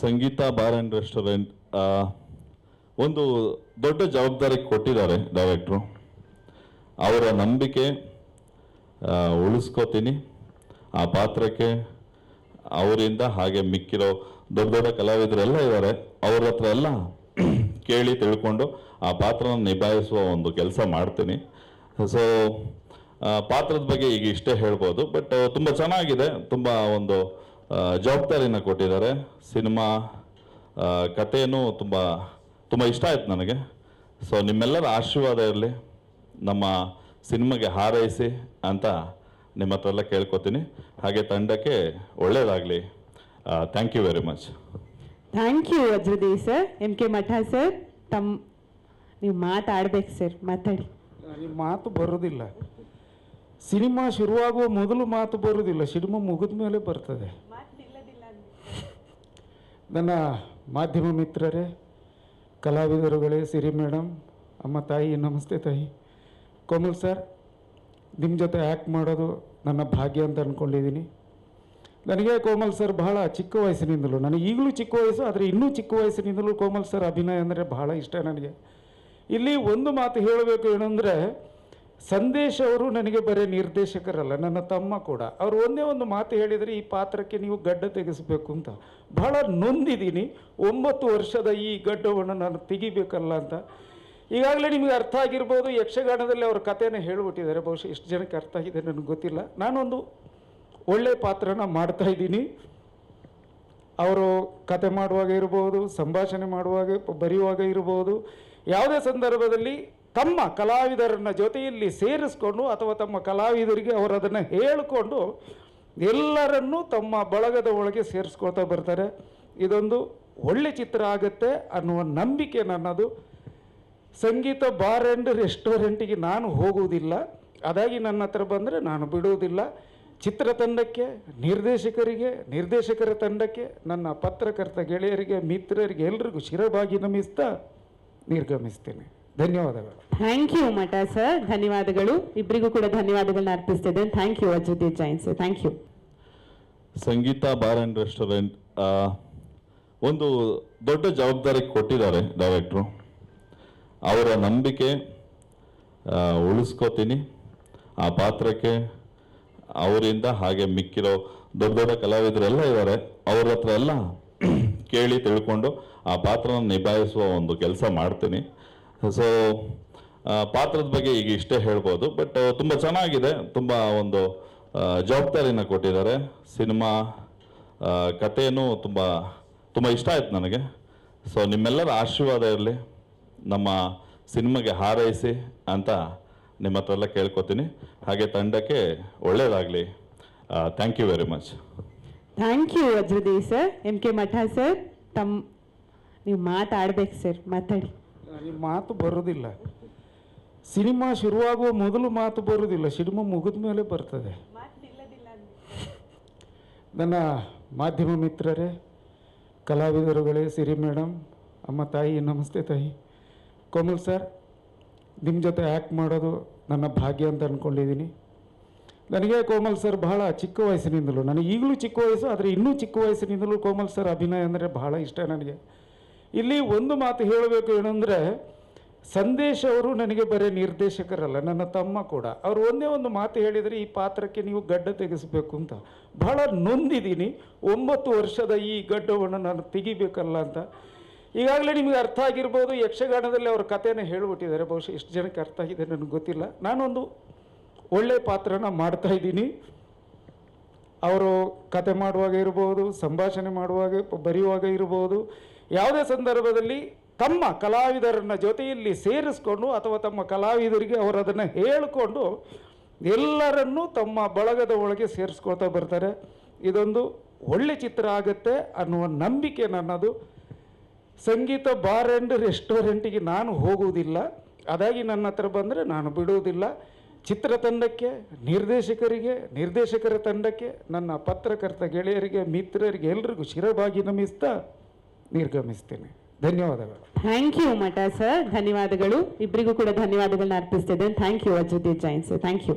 Sangeetha bar and restaurant ಒಂದು ದೊಡ್ಡ ಜವಾಬ್ದಾರಿ ಕೊಟ್ಟಿದ್ದಾರೆ ಡೈರೆಕ್ಟ್ರು. ಅವರ ನಂಬಿಕೆ ಉಳಿಸ್ಕೋತೀನಿ. ಆ ಪಾತ್ರಕ್ಕೆ ಅವರಿಂದ ಹಾಗೆ ಮಿಕ್ಕಿರೋ ದೊಡ್ಡ ದೊಡ್ಡ ಕಲಾವಿದರೆಲ್ಲ ಇದ್ದಾರೆ ಅವ್ರ ಹತ್ರ ಎಲ್ಲ ಕೇಳಿ ತಿಳ್ಕೊಂಡು ಆ ಪಾತ್ರನ ನಿಭಾಯಿಸುವ ಒಂದು ಕೆಲಸ ಮಾಡ್ತೀನಿ. ಸೊ ಪಾತ್ರದ ಬಗ್ಗೆ ಈಗ ಇಷ್ಟೇ ಹೇಳ್ಬೋದು. ಬಟ್ ತುಂಬ ಚೆನ್ನಾಗಿದೆ. ತುಂಬ ಒಂದು ಜವಾಬ್ದಾರಿನ ಕೊಟ್ಟಿದ್ದಾರೆ. ಸಿನಿಮಾ ಕಥೆಯೂ ತುಂಬ ತುಂಬ ಇಷ್ಟ ಆಯ್ತು ನನಗೆ. ಸೊ ನಿಮ್ಮೆಲ್ಲರ ಆಶೀರ್ವಾದ ಇರಲಿ. ನಮ್ಮ ಸಿನಿಮಾಗೆ ಹಾರೈಸಿ ಅಂತ ನಿಮ್ಮ ಹತ್ರ ಎಲ್ಲ ಕೇಳ್ಕೊತೀನಿ. ಹಾಗೆ ತಂಡಕ್ಕೆ ಒಳ್ಳೆಯದಾಗಲಿ thank you very much thank you Vajradev sir. M K Math sir ತಮ್ಮ ನೀವು ಮಾತಾಡ್ಬೇಕು ಸರ್ ಮಾತಾಡಿ. ನಿಮ್ಮ ಮಾತು ಬರೋದಿಲ್ಲ. ಸಿನಿಮಾ ಶುರುವಾಗುವ ಮೊದಲು ಮಾತು ಬರೋದಿಲ್ಲ. ಸಿನಿಮಾ ಮುಗಿದ ಮೇಲೆ ಬರ್ತದೆ. ನನ್ನ ಮಾಧ್ಯಮ ಮಿತ್ರರೇ, ಕಲಾವಿದರುಗಳೇ, ಸಿರಿ ಮೇಡಮ್ ಅಮ್ಮ ತಾಯಿ, ನಮಸ್ತೆ ತಾಯಿ. ಕೋಮಲ್ ಸರ್ ನಿಮ್ಮ ಜೊತೆ ಆ್ಯಕ್ಟ್ ಮಾಡೋದು ನನ್ನ ಭಾಗ್ಯ ಅಂತ ಅಂದ್ಕೊಂಡಿದ್ದೀನಿ ನನಗೆ ಕೋಮಲ್ ಸರ್ ಬಹಳ ಚಿಕ್ಕ ವಯಸ್ಸಿನಿಂದಲೂ, ನನಗೆ ಈಗಲೂ ಚಿಕ್ಕ ವಯಸ್ಸು, ಆದರೆ ಇನ್ನೂ ಚಿಕ್ಕ ವಯಸ್ಸಿನಿಂದಲೂ ಕೋಮಲ್ ಸರ್ ಅಭಿನಯ ಅಂದರೆ ಬಹಳ ಇಷ್ಟ ನನಗೆ. ಇಲ್ಲಿ ಒಂದು ಮಾತು ಹೇಳಬೇಕು ಏನಂದರೆ ಸಂದೇಶ್ ಅವರು ನನಗೆ ಬರೀ ನಿರ್ದೇಶಕರಲ್ಲ, ನನ್ನ ತಮ್ಮ ಕೂಡ. ಅವರು ಒಂದೇ ಒಂದು ಮಾತು ಹೇಳಿದರೆ ಈ ಪಾತ್ರಕ್ಕೆ ನೀವು ಗಡ್ಡ ತೆಗೆಸಬೇಕು ಅಂತ. ಬಹಳ ನೊಂದಿದ್ದೀನಿ. ಒಂಬತ್ತು ವರ್ಷದ ಈ ಗಡ್ಡವನ್ನು ನಾನು ತೆಗಿಬೇಕಲ್ಲ ಅಂತ. ಈಗಾಗಲೇ ನಿಮಗೆ ಅರ್ಥ ಆಗಿರ್ಬೋದು, ಯಕ್ಷಗಾನದಲ್ಲಿ ಅವ್ರ ಕಥೆನ ಹೇಳಿಬಿಟ್ಟಿದ್ದಾರೆ. ಬಹುಶಃ ಎಷ್ಟು ಜನಕ್ಕೆ ಅರ್ಥ ಆಗಿದೆ ನನಗೆ ಗೊತ್ತಿಲ್ಲ. ನಾನೊಂದು ಒಳ್ಳೆಯ ಪಾತ್ರನ ಮಾಡ್ತಾ ಇದ್ದೀನಿ. ಅವರು ಕತೆ ಮಾಡುವಾಗ ಇರ್ಬೋದು, ಸಂಭಾಷಣೆ ಮಾಡುವಾಗ ಬರೆಯುವಾಗ ಇರ್ಬೋದು. ಯಾವುದೇ ಸಂದರ್ಭದಲ್ಲಿ ತಮ್ಮ ಕಲಾವಿದರನ್ನ ಜೊತೆಯಲ್ಲಿ ಸೇರಿಸ್ಕೊಂಡು ಅಥವಾ ತಮ್ಮ ಕಲಾವಿದರಿಗೆ ಅವರು ಅದನ್ನು ಹೇಳಿಕೊಂಡು ಎಲ್ಲರನ್ನೂ ತಮ್ಮ ಬಳಗದ ಒಳಗೆ ಸೇರಿಸ್ಕೊಳ್ತಾ ಬರ್ತಾರೆ. ಇದೊಂದು ಒಳ್ಳೆ ಚಿತ್ರ ಆಗುತ್ತೆ ಅನ್ನುವ ನಂಬಿಕೆ ನನ್ನದು. ಸಂಗೀತ ಬಾರ್ ಆ್ಯಂಡ್ ರೆಸ್ಟೋರೆಂಟಿಗೆ ನಾನು ಹೋಗುವುದಿಲ್ಲ. ಅದಾಗಿ ನನ್ನ ಹತ್ರ ಬಂದರೆ ನಾನು ಬಿಡುವುದಿಲ್ಲ. ಚಿತ್ರತಂಡಕ್ಕೆ ನಿರ್ದೇಶಕರಿಗೆ, ನಿರ್ದೇಶಕರ ತಂಡಕ್ಕೆ, ನನ್ನ ಪತ್ರಕರ್ತ ಗೆಳೆಯರಿಗೆ, ಮಿತ್ರರಿಗೆ ಎಲ್ರಿಗೂ ಶಿರಬಾಗಿ ನಮಿಸ್ತಾ ನಿರ್ಗಮಿಸ್ತೇನೆ. ಧನ್ಯವಾದಗಳು. ಥ್ಯಾಂಕ್ ಯು ಮಠ ಸರ್ ಧನ್ಯವಾದಗಳು. ಇಬ್ಬರಿಗೂ ಕೂಡ ಧನ್ಯವಾದಗಳನ್ನ ಅರ್ಪಿಸ್ತಿದ್ದೇನೆ. Thank you Vajradev Jain sir thank you Sangeetha bar and restaurant ಒಂದು ದೊಡ್ಡ ಜವಾಬ್ದಾರಿ ಕೊಟ್ಟಿದ್ದಾರೆ ಡೈರೆಕ್ಟ್ರು ಅವರ ನಂಬಿಕೆ ಉಳಿಸ್ಕೋತೀನಿ. ಆ ಪಾತ್ರಕ್ಕೆ ಅವರಿಂದ ಹಾಗೆ ಮಿಕ್ಕಿರೋ ದೊಡ್ಡ ದೊಡ್ಡ ಕಲಾವಿದರೆಲ್ಲ ಇದ್ದಾರೆ. ಅವ್ರ ಹತ್ರ ಎಲ್ಲ ಕೇಳಿ ತಿಳ್ಕೊಂಡು ಆ ಪಾತ್ರನ ನಿಭಾಯಿಸುವ ಒಂದು ಕೆಲಸ ಮಾಡ್ತೀನಿ. ಸೊ ಪಾತ್ರದ ಬಗ್ಗೆ ಈಗ ಇಷ್ಟೇ ಹೇಳ್ಬೋದು ಬಟ್ ತುಂಬ ಚೆನ್ನಾಗಿದೆ, ತುಂಬ ಒಂದು ಜವಾಬ್ದಾರಿನ ಕೊಟ್ಟಿದ್ದಾರೆ. ಸಿನಿಮಾ ಕಥೆಯೂ ತುಂಬ ತುಂಬ ಇಷ್ಟ ಆಯ್ತು ನನಗೆ. ಸೊ ನಿಮ್ಮೆಲ್ಲರ ಆಶೀರ್ವಾದ ಇರಲಿ. ನಮ್ಮ ಸಿನಿಮಾಗೆ ಹಾರೈಸಿ ಅಂತ ನಿಮ್ಮ ಹತ್ರ ಎಲ್ಲ ಕೇಳ್ಕೊತೀನಿ. ಹಾಗೆ ತಂಡಕ್ಕೆ ಒಳ್ಳೆಯದಾಗಲಿ thank you very much thank you Ajradev sir M K Math sir ತಮ್ಮ ನೀವು ಮಾತಾಡ್ಬೇಕು ಸರ್ ಮಾತಾಡಿ. ನಿಮ್ಮ ಮಾತು ಬರೋದಿಲ್ಲ. ಸಿನಿಮಾ ಶುರುವಾಗುವ ಮೊದಲು ಮಾತು ಬರೋದಿಲ್ಲ, ಸಿನಿಮಾ ಮುಗಿದ ಮೇಲೆ ಬರ್ತದೆ. ನನ್ನ ಮಾಧ್ಯಮ ಮಿತ್ರರೇ, ಕಲಾವಿದರುಗಳೇ, ಸಿರಿ ಮೇಡಮ್ ಅಮ್ಮ ತಾಯಿ, ನಮಸ್ತೆ ತಾಯಿ. ಕೋಮಲ್ ಸರ್ ನಿಮ್ಮ ಜೊತೆ ಆ್ಯಕ್ಟ್ ಮಾಡೋದು ನನ್ನ ಭಾಗ್ಯ ಅಂತ ಅಂದ್ಕೊಂಡಿದ್ದೀನಿ ನನಗೆ ಕೋಮಲ್ ಸರ್ ಬಹಳ ಚಿಕ್ಕ ವಯಸ್ಸಿನಿಂದಲೂ, ನನಗೆ ಈಗಲೂ ಚಿಕ್ಕ ವಯಸ್ಸು, ಆದರೆ ಇನ್ನೂ ಚಿಕ್ಕ ವಯಸ್ಸಿನಿಂದಲೂ ಕೋಮಲ್ ಸರ್ ಅಭಿನಯ ಅಂದರೆ ಬಹಳ ಇಷ್ಟ ನನಗೆ. ಇಲ್ಲಿ ಒಂದು ಮಾತು ಹೇಳಬೇಕು ಏನಂದರೆ ಸಂದೇಶ್ ಅವರು ನನಗೆ ಬರೀ ನಿರ್ದೇಶಕರಲ್ಲ, ನನ್ನ ತಮ್ಮ ಕೂಡ. ಅವರು ಒಂದೇ ಒಂದು ಮಾತು ಹೇಳಿದರೆ ಈ ಪಾತ್ರಕ್ಕೆ ನೀವು ಗಡ್ಡ ತೆಗೆಸಬೇಕು ಅಂತ. ಬಹಳ ನೊಂದಿದ್ದೀನಿ, ಒಂಬತ್ತು ವರ್ಷದ ಈ ಗಡ್ಡವನ್ನು ನಾನು ತೆಗಿಬೇಕಲ್ಲ ಅಂತ. ಈಗಾಗಲೇ ನಿಮಗೆ ಅರ್ಥ ಆಗಿರ್ಬೋದು, ಯಕ್ಷಗಾನದಲ್ಲಿ ಅವ್ರ ಕಥೆನ ಹೇಳಿಬಿಟ್ಟಿದ್ದಾರೆ. ಬಹುಶಃ ಎಷ್ಟು ಜನಕ್ಕೆ ಅರ್ಥ ಆಗಿದೆ, ನನಗೆ ಗೊತ್ತಿಲ್ಲ. ನಾನೊಂದು ಒಳ್ಳೆ ಪಾತ್ರನ ಮಾಡ್ತಾ ಇದ್ದೀನಿ. ಅವರು ಕತೆ ಮಾಡುವಾಗ ಇರ್ಬೋದು, ಸಂಭಾಷಣೆ ಮಾಡುವಾಗ ಬರೆಯುವಾಗ ಇರ್ಬೋದು ಯಾವುದೇ ಸಂದರ್ಭದಲ್ಲಿ ತಮ್ಮ ಕಲಾವಿದರನ್ನ ಜೊತೆಯಲ್ಲಿ ಸೇರಿಸ್ಕೊಂಡು ಅಥವಾ ತಮ್ಮ ಕಲಾವಿದರಿಗೆ ಅವರು ಅದನ್ನು ಹೇಳಿಕೊಂಡು ಎಲ್ಲರನ್ನೂ ತಮ್ಮ ಬಳಗದ ಒಳಗೆ ಸೇರಿಸ್ಕೊಳ್ತಾ ಬರ್ತಾರೆ. ಇದೊಂದು ಒಳ್ಳೆ ಚಿತ್ರ ಆಗುತ್ತೆ ಅನ್ನುವ ನಂಬಿಕೆ ನನ್ನದು. ಸಂಗೀತ ಬಾರ್ ಆ್ಯಂಡ್ ರೆಸ್ಟೋರೆಂಟಿಗೆ ನಾನು ಹೋಗುವುದಿಲ್ಲ. ಅದಾಗಿ ನನ್ನ ಹತ್ರ ಬಂದರೆ ನಾನು ಬಿಡುವುದಿಲ್ಲ. ಚಿತ್ರತಂಡಕ್ಕೆ ನಿರ್ದೇಶಕರಿಗೆ, ನಿರ್ದೇಶಕರ ತಂಡಕ್ಕೆ, ನನ್ನ ಪತ್ರಕರ್ತ ಗೆಳೆಯರಿಗೆ, ಮಿತ್ರರಿಗೆ ಎಲ್ರಿಗೂ ಶಿರಬಾಗಿ ನಮಿಸ್ತಾ ನಿರ್ಗಮಿಸ್ತೇನೆ ಧನ್ಯವಾದಗಳು. ಥ್ಯಾಂಕ್ ಯು ಮಠ ಸರ್ ಧನ್ಯವಾದಗಳು. ಇಬ್ಬರಿಗೂ ಕೂಡ ಧನ್ಯವಾದಗಳನ್ನ ಅರ್ಪಿಸ್ತಿದ್ದೇನೆ. Thank you Vajradev Jain sir thank you